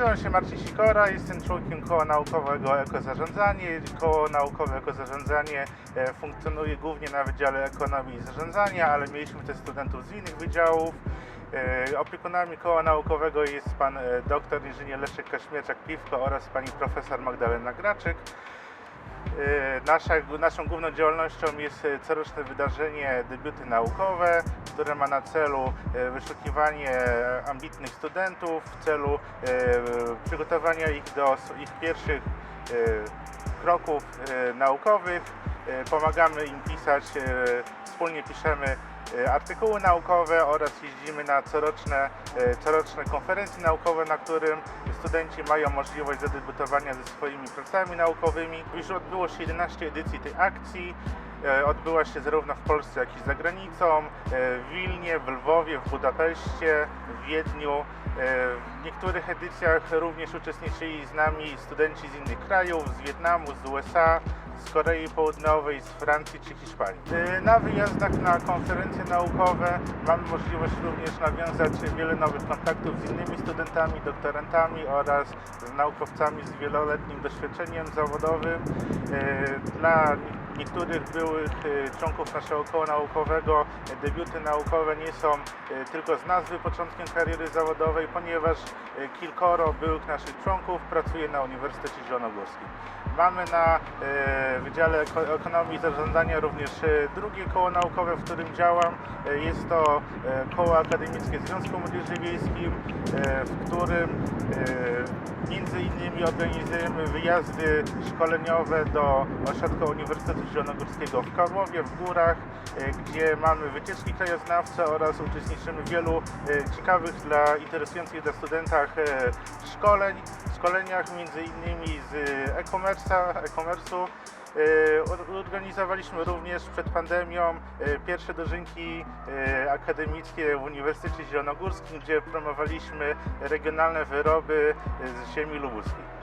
Nazywam się Marcin Sikora, jestem członkiem Koła Naukowego Ekozarządzanie. Koło Naukowe Ekozarządzanie e, funkcjonuje głównie na Wydziale Ekonomii i Zarządzania, ale mieliśmy też studentów z innych wydziałów. E, Opiekunami Koła Naukowego jest pan e, doktor inżynier Leszek Kaśmierczak-Piwko oraz pani profesor Magdalena Graczyk. Nasza, naszą główną działalnością jest coroczne wydarzenie Debiuty Naukowe, które ma na celu e, wyszukiwanie ambitnych studentów w celu e, przygotowania ich do ich pierwszych e, kroków e, naukowych. E, Pomagamy im pisać, e, wspólnie piszemy e, artykuły naukowe oraz jeździmy na coroczne, e, coroczne konferencje naukowe, na którym studenci mają możliwość zadebiutowania ze swoimi pracami naukowymi. Już odbyło się 11 edycji tej akcji. E, Odbyła się zarówno w Polsce, jak i za granicą, e, w Wilnie, w Lwowie, w Budapeszcie, w Wiedniu. E, W niektórych edycjach również uczestniczyli z nami studenci z innych krajów, z Wietnamu, z USA, z Korei Południowej, z Francji czy Hiszpanii. Na wyjazdach na konferencje naukowe mamy możliwość również nawiązać wiele nowych kontaktów z innymi studentami, doktorantami oraz z naukowcami z wieloletnim doświadczeniem zawodowym. Dla niektórych byłych e, członków naszego koła naukowego debiuty naukowe nie są e, tylko z nazwy początkiem kariery zawodowej, ponieważ e, kilkoro byłych naszych członków pracuje na Uniwersytecie Zielonogórskim. Mamy na Wydziale Eko- Ekonomii i Zarządzania również drugie koło naukowe, w którym działam. Jest to koło akademickie Związku Młodzieży Wiejskim, w którym e, między innymi organizujemy wyjazdy szkoleniowe do ośrodka Uniwersytetu Zielonogórskiego w Karłowie, w Górach, e, gdzie mamy wycieczki krajoznawcze oraz uczestniczymy w wielu e, ciekawych dla interesujących dla studentach e, szkoleń, szkoleniach innymi z e-commerce'a, e-commerce'u. Or- Organizowaliśmy również przed pandemią e, pierwsze dożynki e, akademickie w Uniwersytecie Zielonogórskim, gdzie promowaliśmy regionalne wyroby z ziemi lubuskiej.